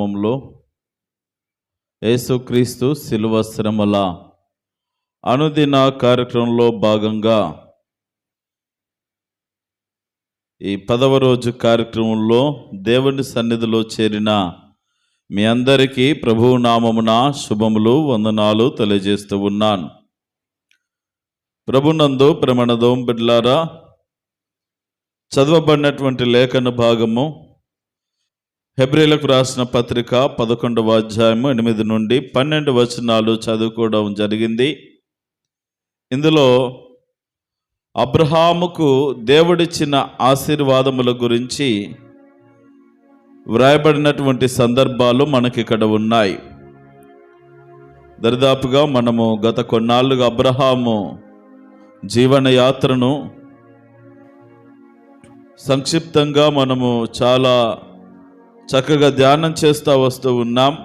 నామంలో యేసుక్రీస్తు శిలువ శ్రమల అనుదిన కార్యక్రమంలో భాగంగా ఈ పదవ రోజు కార్యక్రమంలో దేవుని సన్నిధిలో చేరిన మీ అందరికీ ప్రభువు నామమున శుభములు వందనాలు తెలియజేస్తూ ఉన్నాను. ప్రభునందు ప్రమణదోం బిడ్లారా చదవబడినటువంటి లేఖన భాగము హెబ్రిలకు రాసిన పత్రిక పదకొండవ అధ్యాయము ఎనిమిది నుండి పన్నెండు వచనాలు చదువుకోవడం జరిగింది. ఇందులో అబ్రహాముకు దేవుడిచ్చిన ఆశీర్వాదముల గురించి వ్రాయబడినటువంటి సందర్భాలు మనకి ఇక్కడ ఉన్నాయి. దరిదాపుగా మనము గత కొన్నాళ్ళుగా అబ్రహాము జీవనయాత్రను సంక్షిప్తంగా మనము చాలా చక్కగా ధ్యానం చేస్తూ వస్తూ ఉన్నాం.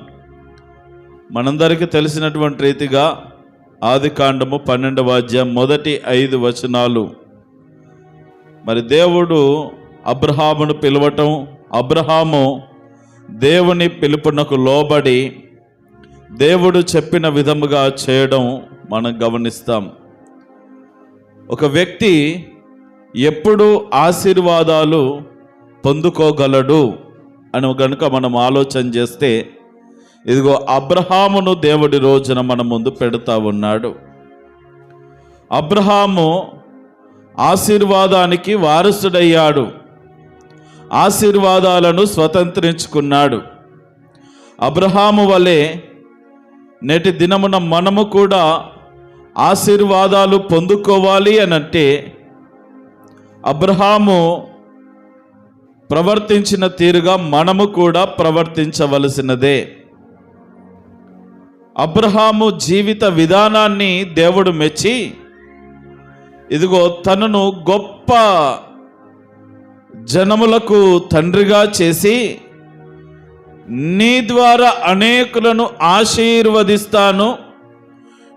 మనందరికీ తెలిసినటువంటి రీతిగా ఆది కాండము పన్నెండవ అధ్యాయం మొదటి ఐదు వచనాలు. మరి దేవుడు అబ్రహామును పిలవటం అబ్రహాము దేవుని పిలుపునకు లోబడి దేవుడు చెప్పిన విధముగా చేయడం మనం గమనిస్తాం. ఒక వ్యక్తి ఎప్పుడు ఆశీర్వాదాలు పొందుకోగలడు? అని కనుక మనం ఆలోచన చేస్తే ఇదిగో అబ్రహామును దేవుడి రోజున మన ముందు పెడతా ఉన్నాడు. అబ్రహాము ఆశీర్వాదానికి వారసుడయ్యాడు. ఆశీర్వాదాలను స్వతంత్రించుకున్నాడు. అబ్రహాము వలె నేటి దినమున మనము కూడా ఆశీర్వాదాలు పొందుకోవాలి అని అంటే అబ్రహాము ప్రవర్తించిన తీరుగా మనము కూడా ప్రవర్తించవలసినదే. అబ్రహాము జీవిత విధానాన్ని దేవుడు మెచ్చి ఇదిగో తనను గొప్ప జనములకు తండ్రిగా చేసి నీ ద్వారా అనేకులను ఆశీర్వదిస్తాను.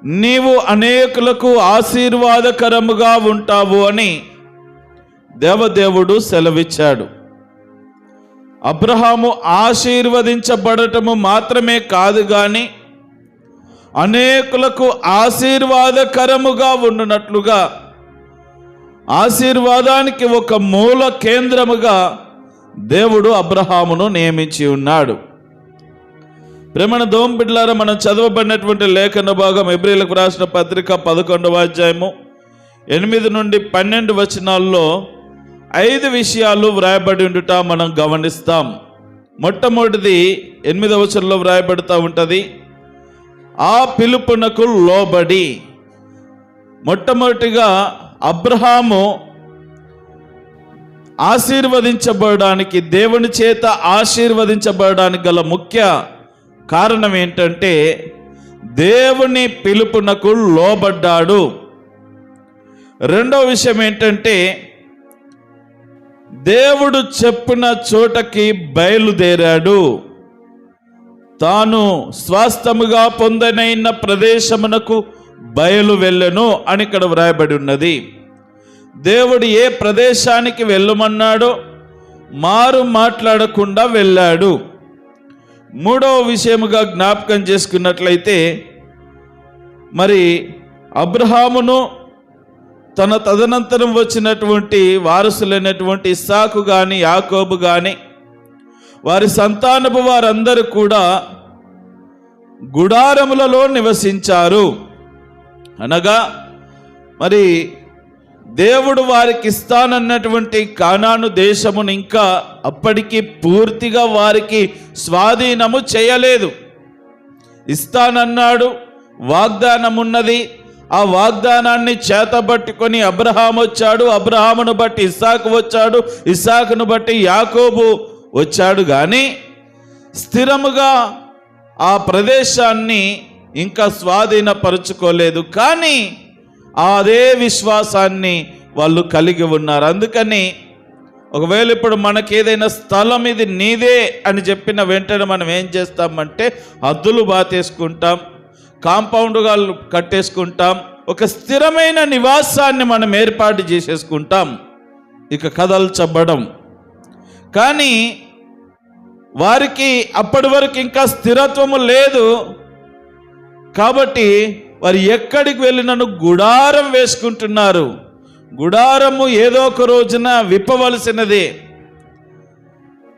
నీవు అనేకులకు ఆశీర్వాదకరముగా ఉంటావు అని దేవదేవుడు సెలవిచ్చాడు. అబ్రహాము ఆశీర్వదించబడటము మాత్రమే కాదు కానీ అనేకులకు ఆశీర్వాదకరముగా ఉండునట్లుగా ఆశీర్వాదానికి ఒక మూల కేంద్రముగా దేవుడు అబ్రహామును నియమించి ఉన్నాడు. ప్రేమణ దోంబిడ్లారా మనం చదవబడినటువంటి లేఖన భాగం ఎబ్రిలకు రాసిన పత్రిక పదకొండవ అధ్యాయము ఎనిమిది నుండి పన్నెండు వచనాల్లో ఐదు విషయాలు వ్రాయబడి ఉండుట మనం గమనిస్తాం. మొట్టమొదటిది ఎనిమిదవ వచనంలో వ్రాయబడుతూ ఉంటుంది. ఆ పిలుపునకు లోబడి. మొట్టమొదటిగా అబ్రహాము ఆశీర్వదించబడడానికి దేవుని చేత ఆశీర్వదించబడడానికి గల ముఖ్య కారణం ఏంటంటే దేవుని పిలుపునకు లోబడ్డాడు. రెండో విషయం ఏంటంటే దేవుడు చెప్పిన చోటకి బయలుదేరాడు. తాను స్వాస్థముగా పొందనైన ప్రదేశమునకు బయలు వెళ్ళను అని ఇక్కడ వ్రాయబడి ఉన్నది. దేవుడు ఏ ప్రదేశానికి వెళ్ళమన్నాడో మారు మాట్లాడకుండా వెళ్ళాడు. మూడవ విషయముగా జ్ఞాపకం చేసుకున్నట్లయితే మరి అబ్రహామును తన తదనంతరం వచ్చినటువంటి వారసులైనటువంటి ఇస్సాకు కానీ యాకోబు కానీ వారి సంతానపు వారందరూ కూడా గుడారములలో నివసించారు. అనగా మరి దేవుడు వారికి ఇస్తానన్నటువంటి కానాను దేశమును ఇంకా అప్పటికి పూర్తిగా వారికి స్వాధీనము చేయలేదు. ఇస్తానన్నాడు వాగ్దానం ఉన్నది ఆ వాగ్దానాన్ని చేతబట్టుకొని అబ్రహాం వచ్చాడు అబ్రహామును బట్టి ఇస్సాకు వచ్చాడు ఇస్సాకును బట్టి యాకోబు వచ్చాడు. కానీ స్థిరముగా ఆ ప్రదేశాన్ని ఇంకా స్వాధీనపరుచుకోలేదు. కానీ అదే విశ్వాసాన్ని వాళ్ళు కలిగి ఉన్నారు. అందుకని ఒకవేళ ఇప్పుడు మనకి ఏదైనా స్థలం ఇది నీదే అని చెప్పిన వెంటనే మనం ఏం చేస్తామంటే హద్దులు బాతేసుకుంటాం. కాంపౌండ్గా కట్టేసుకుంటాం. ఒక స్థిరమైన నివాసాన్ని మనం ఏర్పాటు చేసేసుకుంటాం. ఇక కదల్చబడం. కానీ వారికి అప్పటి వరకు ఇంకా స్థిరత్వము లేదు. కాబట్టి వారు ఎక్కడికి వెళ్ళినను గుడారం వేసుకుంటున్నారు. గుడారము ఏదో ఒక రోజున విప్పవలసినదే.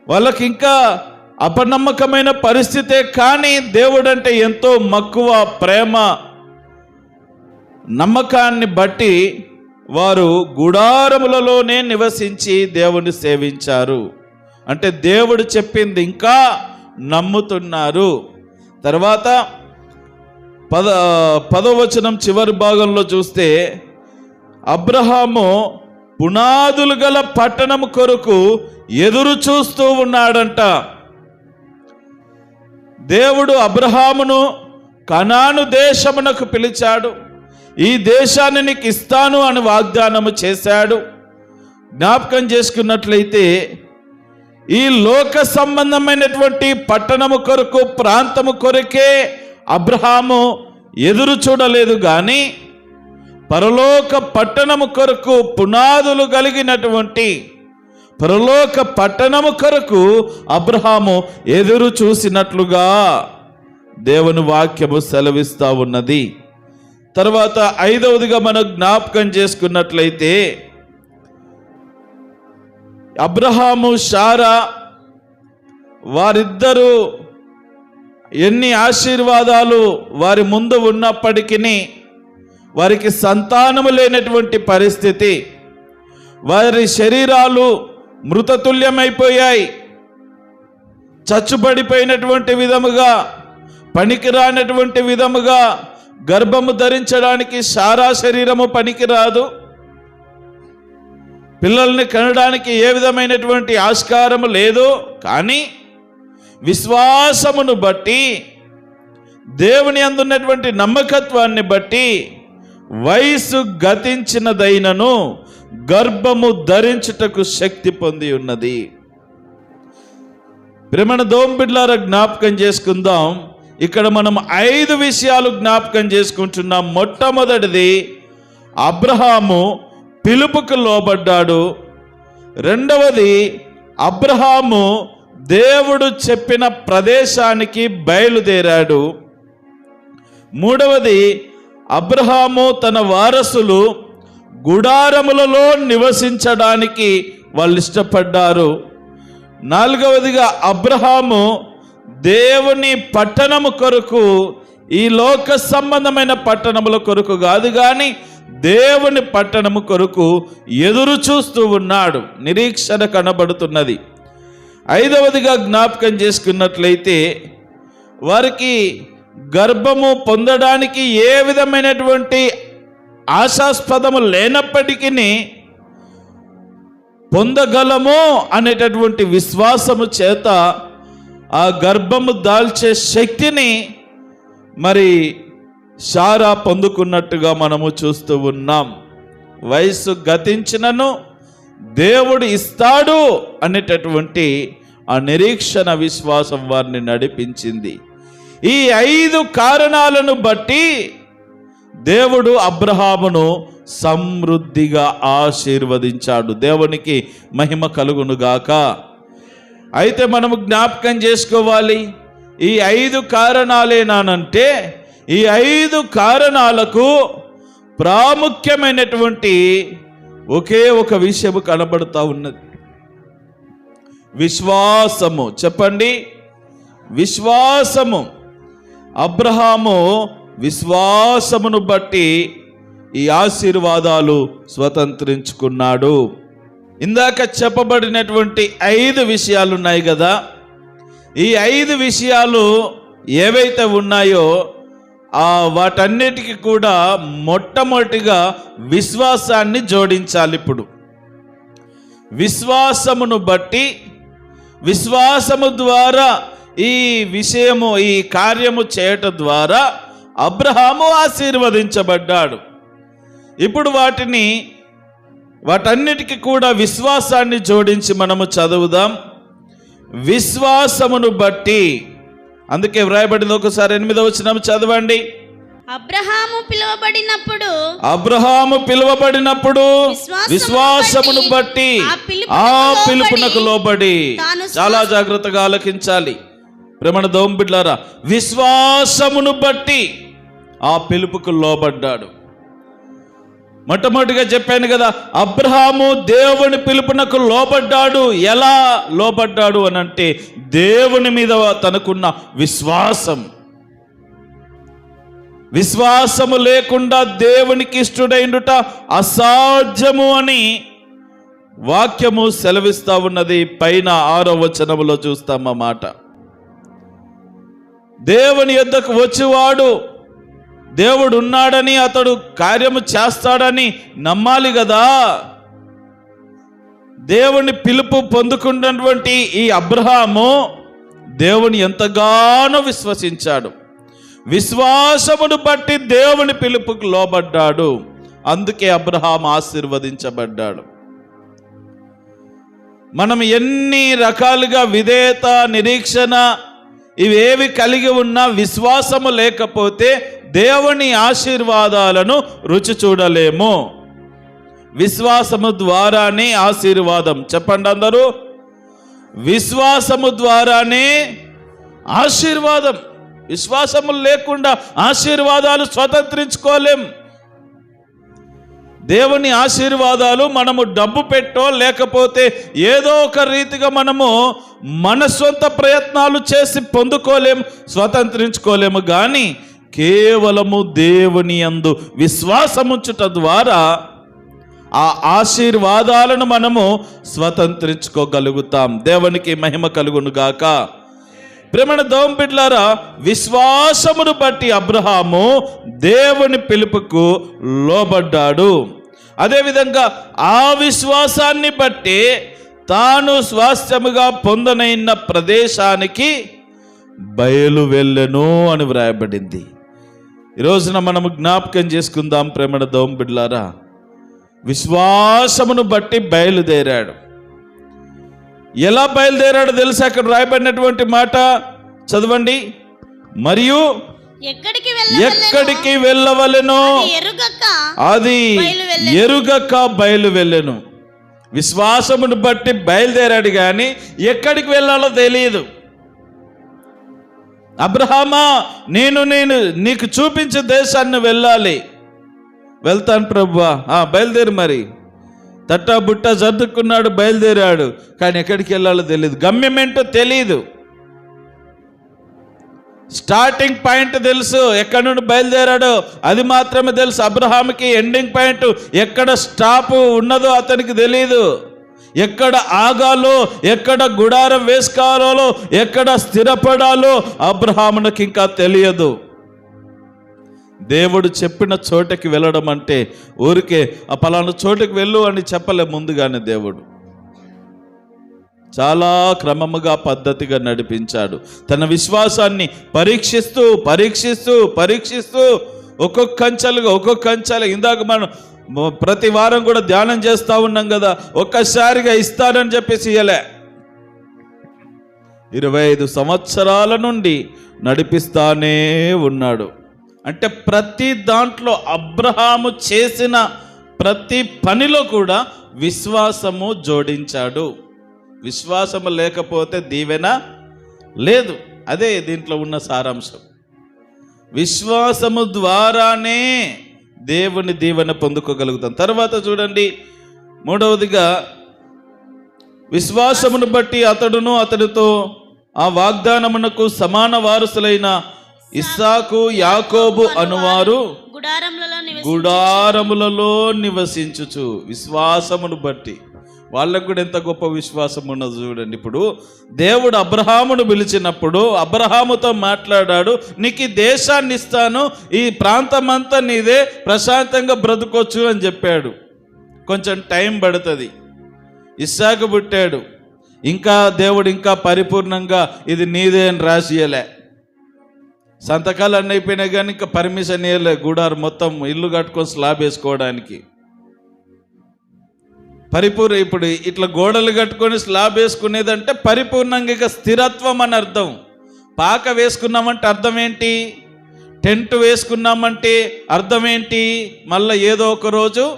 వాళ్ళకి ఇంకా అపనమ్మకమైన పరిస్థితే కానీ దేవుడంటే ఎంతో మక్కువ ప్రేమ నమ్మకాన్ని బట్టి వారు గుడారములలోనే నివసించి దేవుని సేవించారు. అంటే దేవుడు చెప్పింది ఇంకా నమ్ముతున్నారు. తర్వాత పద పదవచనం చివరి భాగంలో చూస్తే అబ్రహాము పునాదులు గల పట్టణం కొరకు ఎదురు చూస్తూ ఉన్నాడంట. దేవుడు అబ్రహామును కనాను దేశమునకు పిలిచాడు. ఈ దేశాన్ని నీకు ఇస్తాను అని వాగ్దానము చేశాడు. జ్ఞాపకం చేసుకున్నట్లయితే ఈ లోక సంబంధమైనటువంటి పట్టణము కొరకు ప్రాంతము కొరకే అబ్రహాము ఎదురు చూడలేదు కానీ పరలోక పట్టణము కొరకు పునాదులు కలిగినటువంటి పరలోక పట్టణము కొరకు అబ్రహాము ఎదురు చూసినట్లుగా దేవుని వాక్యము సెలవిస్తూ ఉన్నది. తర్వాత ఐదవదిగా మనం జ్ఞాపకం చేసుకున్నట్లయితే అబ్రహాము షారా వారిద్దరూ ఎన్ని ఆశీర్వాదాలు వారి ముందు ఉన్నప్పటికీ వారికి సంతానము లేనటువంటి పరిస్థితి వారి శరీరాలు మృతతుల్యమైపోయాయి. చచ్చుబడిపోయినటువంటి విధముగా పనికిరానటువంటి విధముగా గర్భము ధరించడానికి సారా శరీరము పనికిరాదు. పిల్లల్ని కనడానికి ఏ విధమైనటువంటి ఆస్కారము లేదు. కానీ విశ్వాసమును బట్టి దేవుని అందున్నటువంటి నమ్మకత్వాన్ని బట్టి వయసు గతించినదైనను గర్భము ధరించుటకు శక్తి పొంది ఉన్నది. ప్రేమణ దోంబిడ్లార జ్ఞాపకం చేసుకుందాం. ఇక్కడ మనం ఐదు విషయాలు జ్ఞాపకం చేసుకుంటున్నాం మొట్టమొదటిది అబ్రహాము పిలుపుకు లోబడ్డాడు. రెండవది అబ్రహాము దేవుడు చెప్పిన ప్రదేశానికి బయలుదేరాడు. మూడవది అబ్రహాము తన వారసులు గుడారములలో నివసించడానికి వాళ్ళు ఇష్టపడ్డారు. నాలుగవదిగా అబ్రహాము దేవుని పట్టణము కొరకు ఈ లోక సంబంధమైన పట్టణముల కొరకు కాదు కానీ దేవుని పట్టణము కొరకు ఎదురు చూస్తూ ఉన్నాడు. నిరీక్షణ కనబడుతున్నది. ఐదవదిగా జ్ఞాపకం చేసుకున్నట్లయితే వారికి గర్భము పొందడానికి ఏ విధమైనటువంటి ఆశాస్పదము లేనప్పటికీ పొందగలము అనేటటువంటి విశ్వాసము చేత ఆ గర్భము దాల్చే శక్తిని మరి షారా పొందుకున్నట్టుగా మనము చూస్తూ ఉన్నాం. వయస్సు గతించినను దేవుడు ఇస్తాడు అనేటటువంటి ఆ నిరీక్షణ విశ్వాసం వారిని నడిపించింది. ఈ ఐదు కారణాలను బట్టి దేవుడు అబ్రహామును సమృద్ధిగా ఆశీర్వదించాడు. దేవునికి మహిమ కలుగునుగాక. అయితే మనము జ్ఞాపకం చేసుకోవాలి. ఈ ఐదు కారణాలేనానంటే ఈ ఐదు కారణాలకు ప్రాముఖ్యమైనటువంటి ఒకే ఒక విషయము కనబడుతూ ఉన్నది. విశ్వాసము. చెప్పండి. విశ్వాసము. అబ్రహాము విశ్వాసమును బట్టి ఈ ఆశీర్వాదాలు స్వతంత్రించుకున్నాడు. ఇందాక చెప్పబడినటువంటి ఐదు విషయాలు ఉన్నాయి కదా. ఈ ఐదు విషయాలు ఏవైతే ఉన్నాయో ఆ వాటన్నిటికీ కూడా మొట్టమొదటిగా విశ్వాసాన్ని జోడించాలి ఇప్పుడు. విశ్వాసమును బట్టి విశ్వాసము ద్వారా ఈ విషయము ఈ కార్యము చేయటం ద్వారా అబ్రహాము ఆశీర్వదించబడ్డాడు. ఇప్పుడు వాటిని వాటన్నిటికీ కూడా విశ్వాసాన్ని జోడించి మనము చదువుదాం. విశ్వాసమును బట్టి. అందుకే వ్రాయబడింది ఒకసారి ఎనిమిదో వచ్చిన చదవండి. అబ్రహాము పిలువబడినప్పుడు అబ్రహాము పిలువబడినప్పుడు విశ్వాసమును బట్టి ఆ పిలుపునకు లోబడి చాలా జాగ్రత్తగా ఆలకించాలి. ప్రేమణ దోంబిడ్లారా విశ్వాసమును బట్టి. ఆ పిలుపుకు లోబడ్డాడు. మొట్టమొదటిగా చెప్పాను కదా అబ్రహాము దేవుని పిలుపునకు లోబడ్డాడు. ఎలా లోబడ్డాడు అని అంటే దేవుని మీద తనకున్న విశ్వాసం. విశ్వాసము లేకుండా దేవునికి ఇష్టడైండుట అసాధ్యము అని వాక్యము సెలవిస్తా ఉన్నది. పైన ఆరో వచనములో చూస్తాం మాట. దేవుని యొద్దకు వచ్చేవాడు దేవుడు ఉన్నాడని అతడు కార్యము చేస్తాడని నమ్మాలి కదా దేవుని పిలుపు పొందుకున్నటువంటి ఈ అబ్రహాము దేవుని ఎంతగానో విశ్వసించాడు. విశ్వాసమును బట్టి దేవుని పిలుపుకు లోబడ్డాడు. అందుకే అబ్రహాం ఆశీర్వదించబడ్డాడు. మనం ఎన్ని రకాలుగా విధేయత నిరీక్షణ ఇవేవి కలిగి ఉన్నా విశ్వాసము లేకపోతే దేవుని ఆశీర్వాదాలను రుచి చూడలేము. విశ్వాసము ద్వారానే ఆశీర్వాదం. చెప్పండి అందరూ. విశ్వాసము ద్వారానే ఆశీర్వాదం. విశ్వాసము లేకుండా ఆశీర్వాదాలు స్వతంత్రించుకోలేం. దేవుని ఆశీర్వాదాలు మనము డబ్బు పెట్టో లేకపోతే ఏదో ఒక రీతిగా మనము మన సొంత ప్రయత్నాలు చేసి పొందుకోలేము స్వతంత్రించుకోలేము. కానీ కేవలము దేవుని యందు విశ్వాసముంచుట ద్వారా ఆ ఆశీర్వాదాలను మనము స్వతంత్రించుకోగలుగుతాం. దేవునికి మహిమ కలుగును గాక ప్రేమణ దోంపిడ్లారా విశ్వాసమును బట్టి అబ్రహాము దేవుని పిలుపుకు లోబడ్డాడు. అదేవిధంగా ఆ విశ్వాసాన్ని బట్టి తాను స్వాస్థ్యముగా పొందనైన ప్రదేశానికి బయలు వెళ్ళను అని వ్రాయబడింది. ఈ రోజున మనము జ్ఞాపకం చేసుకుందాం ప్రేమణ దోంపిడ్లారా విశ్వాసమును బట్టి బయలుదేరాడు. ఎలా బయలుదేరాడో తెలుసా? అక్కడ రాయబడినటువంటి మాట చదవండి. మరియు ఎక్కడికి వెళ్ళవలెనో? అది. ఎరుగక బయలు వెళ్ళెను విశ్వాసమును బట్టి బయలుదేరాడు కానీ ఎక్కడికి వెళ్ళాలో తెలియదు. అబ్రహామా నేను నేను నీకు చూపించే దేశాన్ని వెళ్ళాలి. వెళ్తాను ప్రభువా. బయలుదేరి మరి. తట్టా బుట్ట సర్దుకున్నాడు బయలుదేరాడు. కానీ ఎక్కడికి వెళ్ళాలో తెలియదు గమ్యం ఏంటో తెలియదు స్టార్టింగ్ పాయింట్ తెలుసు ఎక్కడి నుండి బయలుదేరాడో. అది మాత్రమే తెలుసు అబ్రహాంకి ఎండింగ్ పాయింట్ ఎక్కడ స్టాప్ ఉన్నదో అతనికి తెలియదు ఎక్కడ ఆగాలో ఎక్కడ గుడారం వేసుకోవాలో ఎక్కడ స్థిరపడాలో అబ్రహామునకి ఇంకా తెలియదు. దేవుడు చెప్పిన చోటకి వెళ్ళడం అంటే ఊరికే ఆ పలానా చోటుకి వెళ్ళు అని చెప్పలే ముందుగానే దేవుడు. చాలా క్రమముగా పద్ధతిగా నడిపించాడు. తన విశ్వాసాన్ని పరీక్షిస్తూ పరీక్షిస్తూ పరీక్షిస్తూ ఒక్కొక్క కంచెలుగా ఒక్కొక్క కంచెలు. ఇందాక మనం ప్రతి వారం కూడా ధ్యానం చేస్తూ ఉన్నాం కదా ఒక్కసారిగా ఇస్తానని చెప్పేసి ఇయ్యలే. ఇరవై ఐదు సంవత్సరాల నుండి నడిపిస్తానే ఉన్నాడు. అంటే ప్రతి దాంట్లో అబ్రహాము చేసిన ప్రతి పనిలో కూడా విశ్వాసము జోడించాడు. విశ్వాసము లేకపోతే దీవెన లేదు. అదే దీంట్లో ఉన్న సారాంశం. విశ్వాసము ద్వారానే దేవుని దీవెన పొందుకోగలుగుతాం. తర్వాత చూడండి మూడవదిగా విశ్వాసమును బట్టి అతడును అతడితో ఆ వాగ్దానమునకు సమాన వారసులైన ఇస్సాకు యాకోబు అనువారు గుడారములలో నివసి గుడారములలో నివసించుచు. విశ్వాసమును బట్టి. వాళ్ళకు కూడా ఎంత గొప్ప విశ్వాసం ఉన్నది చూడండి. ఇప్పుడు దేవుడు అబ్రహామును పిలిచినప్పుడు అబ్రహాముతో మాట్లాడాడు నీకు ఈ దేశాన్ని ఇస్తాను ఈ ప్రాంతం అంతా నీదే ప్రశాంతంగా బ్రతుకోవచ్చు అని చెప్పాడు. కొంచెం టైం పడుతుంది. ఇస్సాకు పుట్టాడు. ఇంకా దేవుడు ఇంకా పరిపూర్ణంగా ఇది నీదే అని రాసియలే. సంతకాలు అన్నీ అయిపోయినాయి కానీ ఇంకా పర్మిషన్ ఇవ్వలే గుడారు మొత్తం ఇల్లు కట్టుకొని స్లాబ్ వేసుకోవడానికి. పరిపూర్ణ ఇప్పుడు ఇట్లా గోడలు కట్టుకొని స్లాబ్ వేసుకునేదంటే పరిపూర్ణంగా ఇక స్థిరత్వం అని అర్థం. పాక వేసుకున్నామంటే అర్థం ఏంటి? టెంట్ వేసుకున్నామంటే అర్థం ఏంటి? మళ్ళీ ఏదో ఒక రోజు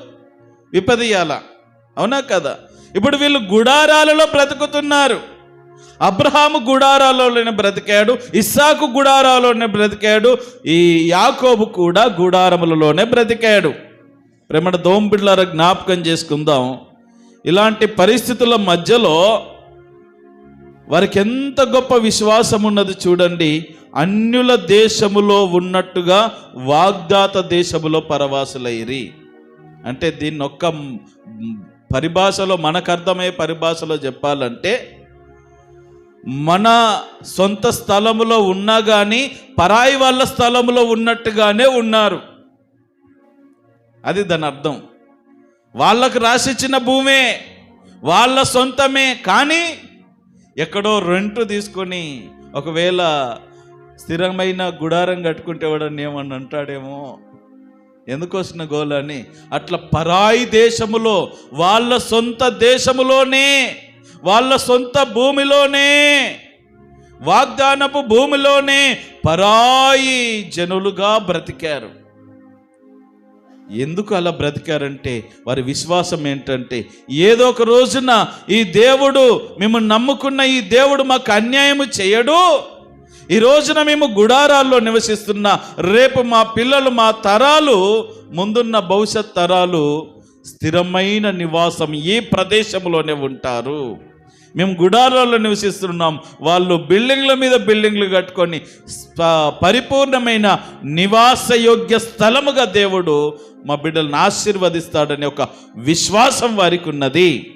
విపదీయాల. అవునా కదా? ఇప్పుడు వీళ్ళు గుడారాలలో బ్రతుకుతున్నారు. అబ్రహాము గుడారాలోనే బ్రతికాడు ఇస్సాకు గుడారాలోనే బ్రతికాడు ఈ యాకోబు కూడా గుడారములలోనే బ్రతికాడు. ప్రేమట దోంబిళ్ళార జ్ఞాపకం చేసుకుందాం. ఇలాంటి పరిస్థితుల మధ్యలో వారికి ఎంత గొప్ప విశ్వాసం ఉన్నది చూడండి. అన్యుల దేశములో ఉన్నట్టుగా వాగ్దాత దేశములో పరవాసులైరి. అంటే దీన్ని ఒక్క పరిభాషలో మనకు అర్థమయ్యే పరిభాషలో చెప్పాలంటే మన సొంత స్థలములో ఉన్నా కానీ పరాయి వాళ్ళ స్థలములో ఉన్నట్టుగానే ఉన్నారు. అది దాని అర్థం. వాళ్ళకు రాసిచ్చిన భూమే వాళ్ళ సొంతమే. కానీ ఎక్కడో రెంట్ తీసుకొని ఒకవేళ స్థిరమైన గుడారం కట్టుకుంటే వాడని ఏమన్నా అంటాడేమో? ఎందుకు వచ్చిన గోల్ అని అట్లా పరాయి దేశములో వాళ్ళ సొంత దేశములోనే వాళ్ళ సొంత భూమిలోనే వాగ్దానపు భూమిలోనే పరాయి జనులుగా బ్రతికారు. ఎందుకు అలా బ్రతికారంటే వారి విశ్వాసం ఏంటంటే ఏదో ఒక రోజున ఈ దేవుడు మేము నమ్ముకున్న ఈ దేవుడు మాకు అన్యాయము చేయడు. ఈ రోజున మేము గుడారాల్లో నివసిస్తున్న రేపు మా పిల్లలు మా తరాలు ముందున్న భవిష్యత్ తరాలు స్థిరమైన నివాసం ఈ ప్రదేశంలోనే ఉంటారు. మేము గుడారాల్లో నివసిస్తున్నాం. వాళ్ళు బిల్డింగ్ల మీద బిల్డింగ్లు కట్టుకొని స్ప- పరిపూర్ణమైన నివాసయోగ్య స్థలముగా దేవుడు మా బిడ్డలను ఆశీర్వదిస్తాడనే ఒక విశ్వాసం వారికి ఉన్నది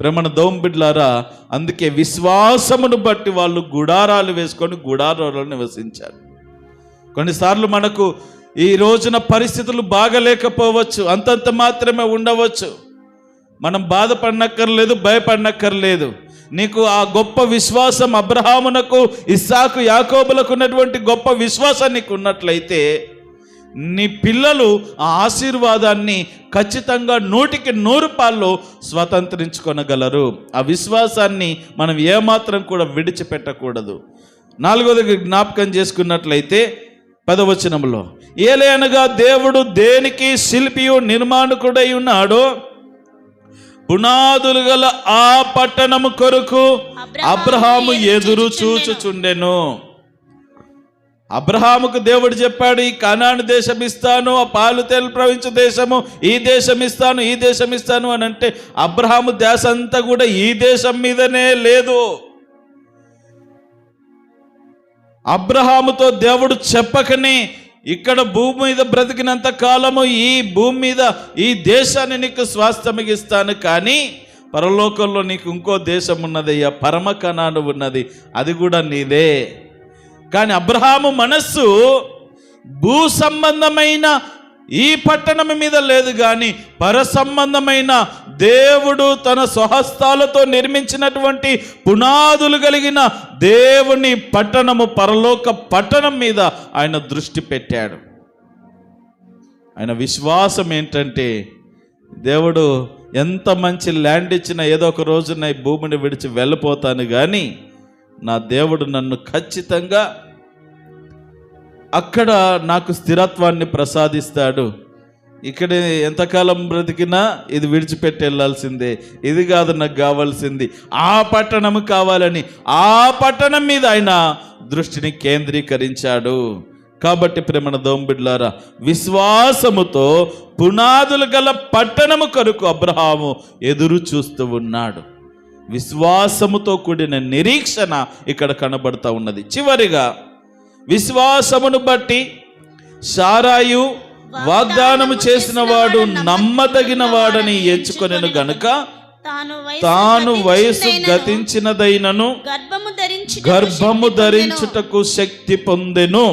ప్రేమణ దోంబిడ్లారా అందుకే విశ్వాసమును బట్టి వాళ్ళు గుడారాలు వేసుకొని గుడారాలలో నివసించారు. కొన్నిసార్లు మనకు ఈ రోజున పరిస్థితులు బాగలేకపోవచ్చు అంతంత మాత్రమే ఉండవచ్చు. మనం బాధపడనక్కర్లేదు భయపడనక్కర్లేదు. నీకు ఆ గొప్ప విశ్వాసం అబ్రహామునకు ఇస్సాకు యాకోబులకు ఉన్నటువంటి గొప్ప విశ్వాసం నీకు ఉన్నట్లయితే నీ పిల్లలు ఆ ఆశీర్వాదాన్ని ఖచ్చితంగా నూటికి నూరు పాళ్ళు స్వతంత్రించుకొనగలరు. ఆ విశ్వాసాన్ని మనం ఏమాత్రం కూడా విడిచిపెట్టకూడదు. నాలుగోది జ్ఞాపకం చేసుకున్నట్లయితే పదవచనంలో ఏలే దేవుడు దేనికి శిల్పియు నిర్మాణకుడై ఉన్నాడో పునాదులు గల ఆ పట్టణము కొరకు అబ్రహాము ఎదురు చూచుచుండెను. అబ్రహాముకు దేవుడు చెప్పాడు ఈ కనాను దేశం ఇస్తాను ఆ పాలు తేలు ప్రవహించు దేశము ఈ దేశం ఇస్తాను ఈ దేశం ఇస్తాను అని అంటే అబ్రహాము దేశ అంతా కూడా ఈ దేశం మీదనే లేదు. అబ్రహాముతో దేవుడు చెప్పకనే ఇక్కడ భూమి మీద బ్రతికినంత కాలము ఈ భూమి మీద ఈ దేశాన్ని నీకు స్వాస్థమిగిస్తాను కానీ పరలోకంలో నీకు ఇంకో దేశం ఉన్నదయ్యా పరమ కణాను ఉన్నది. అది కూడా నీదే. కానీ అబ్రహాము మనస్సు భూ సంబంధమైన ఈ పట్టణం మీద లేదు కానీ పర సంబంధమైన దేవుడు తన స్వహస్తాలతో నిర్మించినటువంటి పునాదులు కలిగిన దేవుని పట్టణము పరలోక పట్టణం మీద ఆయన దృష్టి పెట్టాడు. ఆయన విశ్వాసం ఏంటంటే దేవుడు ఎంత మంచి ల్యాండ్ ఇచ్చినా ఏదో ఒక రోజున ఈ భూమిని విడిచి వెళ్ళిపోతాను కానీ నా దేవుడు నన్ను ఖచ్చితంగా అక్కడ నాకు స్థిరత్వాన్ని ప్రసాదిస్తాడు. ఇక్కడ ఎంతకాలం బ్రతికినా ఇది విడిచిపెట్టి వెళ్ళాల్సిందే. ఇది కాదు నాకు కావాల్సింది. ఆ పట్టణం కావాలని ఆ పట్టణం మీద ఆయన దృష్టిని కేంద్రీకరించాడు. కాబట్టి ప్రేమణ దోంబిడ్లారా విశ్వాసముతో పునాదులు గల పట్టణము కొరకు అబ్రహాము ఎదురు చూస్తూ ఉన్నాడు. విశ్వాసముతో కూడిన నిరీక్షణ ఇక్కడ కనబడతా ఉన్నది. చివరిగా విశ్వాసమును బట్టి సారాయు వాగ్దానము చేసిన వాడు నమ్మదగిన వాడని ఎంచుకొనెను గనుక తాను వయసు గతించినదైనను, గతించినదైనను గర్భము ధరించి గర్భము ధరించుటకు శక్తి పొందెను.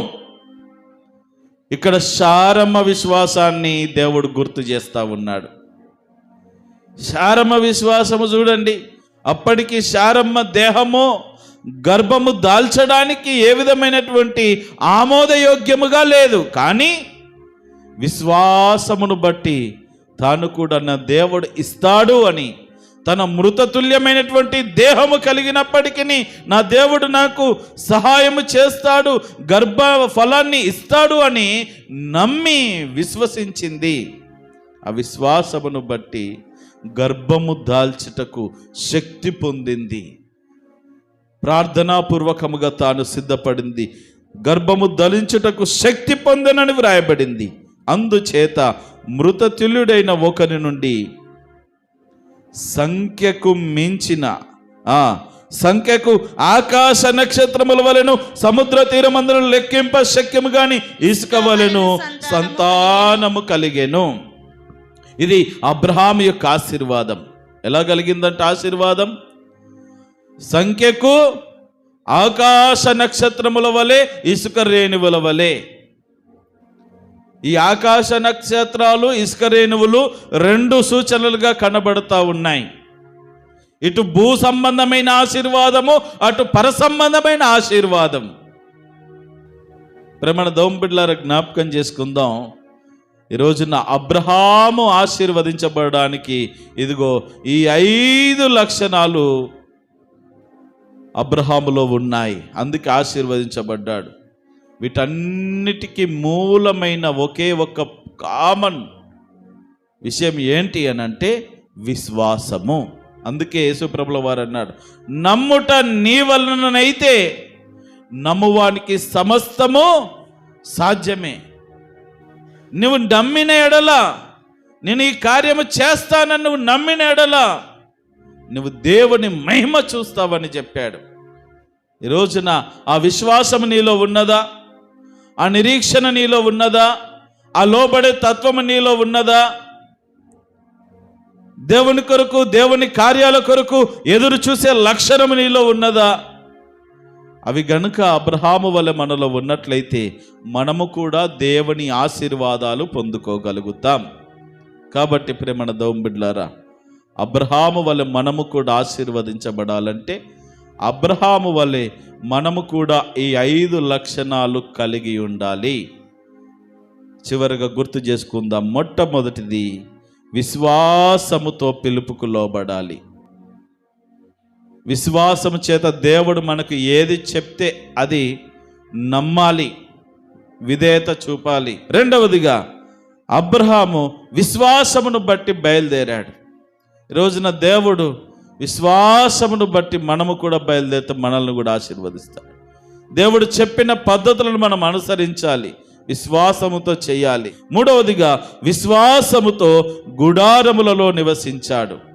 ఇక్కడ శారమ విశ్వాసాన్ని దేవుడు గుర్తు చేస్తా ఉన్నాడు. శారమ విశ్వాసము చూడండి అప్పటికి శారమ్మ దేహము గర్భము దాల్చడానికి ఏ విధమైనటువంటి ఆమోదయోగ్యముగా లేదు. కానీ విశ్వాసమును బట్టి తాను కూడా నా దేవుడు ఇస్తాడు అని తన మృతతుల్యమైనటువంటి దేహము కలిగినప్పటికీ నా దేవుడు నాకు సహాయము చేస్తాడు గర్భ ఫలాన్ని ఇస్తాడు అని నమ్మి విశ్వసించింది. ఆ విశ్వాసమును బట్టి గర్భము దాల్చుటకు శక్తి పొందింది. ప్రార్థనాపూర్వకముగా తాను సిద్ధపడింది. గర్భము దలించుటకు శక్తి పొందనని వ్రాయబడింది. అందుచేత మృతతుల్యుడైన ఒకరి నుండి సంఖ్యకు మించిన ఆ సంఖ్యకు ఆకాశ నక్షత్రముల వలెను సముద్ర తీరమందులను లెక్కింప శక్యము గాని ఇసుక వలెను సంతానము కలిగెను. ఇది అబ్రహాం యొక్క ఆశీర్వాదం. ఎలా కలిగిందంట ఆశీర్వాదం? సంఖ్యకు ఆకాశ నక్షత్రముల వలె ఇసుక రేణువుల వలె. ఈ ఆకాశ నక్షత్రాలు ఇసుక రేణువులు రెండు సూచనలుగా కనబడుతూ ఉన్నాయి. ఇటు భూ సంబంధమైన ఆశీర్వాదము అటు పరసంబంధమైన ఆశీర్వాదం. ప్రమణ దోంబిడ్లార జ్ఞాపకం చేసుకుందాం. ఈ రోజున అబ్రహాము ఆశీర్వదించబడడానికి ఇదిగో ఈ ఐదు లక్షణాలు అబ్రహాములో ఉన్నాయి. అందుకే ఆశీర్వదించబడ్డాడు. వీటన్నిటికీ మూలమైన ఒకే ఒక కామన్ విషయం ఏంటి అని అంటే విశ్వాసము. అందుకే యేసుప్రభుల వారు అన్నాడు నమ్ముట నీ వలననైతే నమ్మువానికి సమస్తము సాధ్యమే. నువ్వు నమ్మిన ఎడల నేను ఈ కార్యము చేస్తానని నువ్వు నమ్మిన ఎడల నువ్వు దేవుని మహిమ చూస్తావని చెప్పాడు. ఈ రోజున ఆ విశ్వాసం నీలో ఉన్నదా? ఆ నిరీక్షణ నీలో ఉన్నదా? ఆ లోబడే తత్వము నీలో ఉన్నదా? దేవుని కొరకు దేవుని కార్యాల కొరకు ఎదురు చూసే లక్షణము నీలో ఉన్నదా? అవి గనుక అబ్రహాము వల్ల మనలో ఉన్నట్లయితే మనము కూడా దేవుని ఆశీర్వాదాలు పొందుకోగలుగుతాం. కాబట్టి ప్రేమణ దౌంబిడ్లారా అబ్రహాము వలె మనము కూడా ఆశీర్వదించబడాలంటే అబ్రహాము వలె మనము కూడా ఈ ఐదు లక్షణాలు కలిగి ఉండాలి. చివరిగా గుర్తు చేసుకుందాం. మొట్టమొదటిది విశ్వాసముతో పిలుపుకు లోబడాలి. విశ్వాసము చేత దేవుడు మనకు ఏది చెప్తే అది నమ్మాలి విధేయత చూపాలి. రెండవదిగా అబ్రహాము విశ్వాసమును బట్టి బయలుదేరాడు. రోజున దేవుడు విశ్వాసమును బట్టి మనము కూడా బయలుదేరితే మనల్ని కూడా ఆశీర్వదిస్తాడు. దేవుడు చెప్పిన పద్ధతులను మనం అనుసరించాలి. విశ్వాసముతో చేయాలి. మూడవదిగా విశ్వాసముతో గుడారములలో నివసించాడు.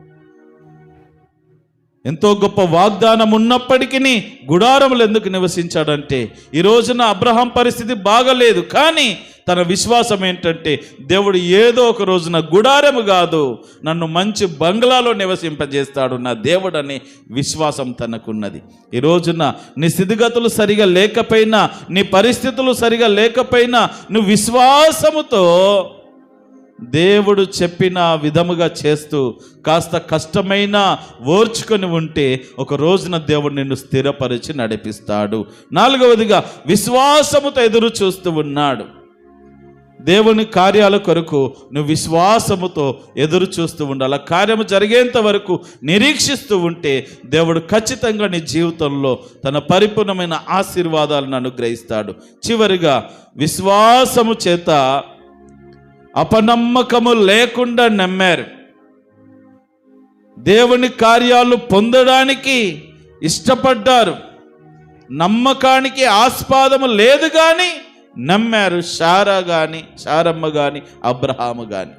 ఎంతో గొప్ప వాగ్దానం ఉన్నప్పటికీ గుడారములు ఎందుకు నివసించాడంటే ఈ రోజున అబ్రహాం పరిస్థితి బాగలేదు కానీ తన విశ్వాసం ఏంటంటే దేవుడు ఏదో ఒక రోజున గుడారము కాదు నన్ను మంచి బంగ్లాలో నివసింపజేస్తాడు నా దేవుడు అనే విశ్వాసం తనకున్నది. ఈ రోజున నీ స్థితిగతులు సరిగా లేకపోయినా నీ పరిస్థితులు సరిగా లేకపోయినా నువ్వు విశ్వాసముతో దేవుడు చెప్పిన విధముగా చేస్తూ కాస్త కష్టమైన ఓర్చుకొని ఉంటే ఒక రోజున దేవుడు నిన్ను స్థిరపరిచి నడిపిస్తాడు. నాలుగవదిగా విశ్వాసముతో ఎదురు చూస్తూ ఉన్నాడు. దేవుని కార్యాల కొరకు నువ్వు విశ్వాసముతో ఎదురు చూస్తూ ఉండాలి. ఆ కార్యము జరిగేంత వరకు నిరీక్షిస్తూ ఉంటే దేవుడు ఖచ్చితంగా నీ జీవితంలో తన పరిపూర్ణమైన ఆశీర్వాదాలను అనుగ్రహిస్తాడు. చివరిగా విశ్వాసము చేత అపనమ్మకము లేకుండా నమ్మారు. దేవుని కార్యాలు పొందడానికి ఇష్టపడ్డారు. నమ్మకానికి ఆస్పాదము లేదు కానీ నమ్మారు సారా కానీ సారమ్మ కానీ అబ్రహాము కానీ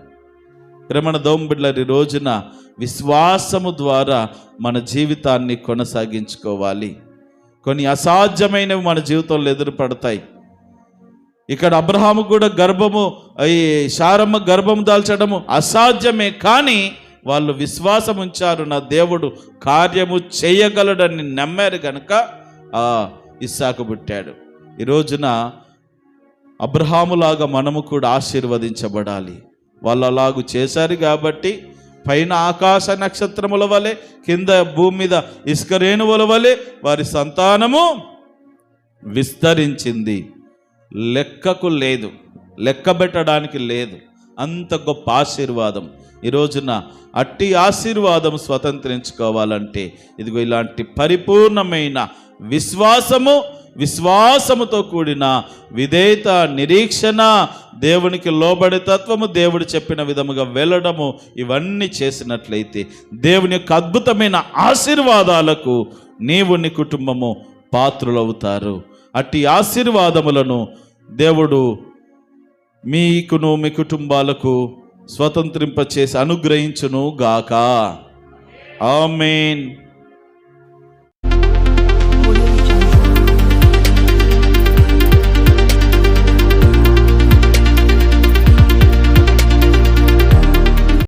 ప్రేమణ దోంబిడ్లరి రోజున విశ్వాసము ద్వారా మన జీవితాన్ని కొనసాగించుకోవాలి. కొన్ని అసాధ్యమైనవి మన జీవితంలో ఎదురుపడతాయి. ఇక్కడ అబ్రహాము కూడా గర్భము ఈ శారమ్మ గర్భము దాల్చడము అసాధ్యమే కానీ వాళ్ళు విశ్వాసం ఉంచారు నా దేవుడు కార్యము చేయగలడని నమ్మారు కనుక ఇస్సాకు పుట్టాడు. ఈ రోజున అబ్రహాములాగా మనము కూడా ఆశీర్వదించబడాలి. వాళ్ళు అలాగు చేశారు కాబట్టి పైన ఆకాశ నక్షత్రముల వలె కింద భూమి మీద ఇసుకరేణువుల వలె వారి సంతానము విస్తరించింది. లెక్కకు లేదు లెక్క పెట్టడానికి లేదు. అంత గొప్ప ఆశీర్వాదం. ఈ రోజున అట్టి ఆశీర్వాదం స్వతంత్రించుకోవాలంటే ఇదిగో ఇలాంటి పరిపూర్ణమైన విశ్వాసము విశ్వాసముతో కూడిన విధేయత నిరీక్షణ దేవునికి లోబడి తత్వము దేవుడు చెప్పిన విధముగా వెళ్ళడము ఇవన్నీ చేసినట్లయితే దేవుని యొక్క అద్భుతమైన ఆశీర్వాదాలకు నీవు నీ కుటుంబము పాత్రులవుతారు. అట్టి ఆశీర్వాదములను దేవుడు మీకును మీ కుటుంబాలకు స్వతంత్రింపచేసి అనుగ్రహించును గాక ఆమెన్.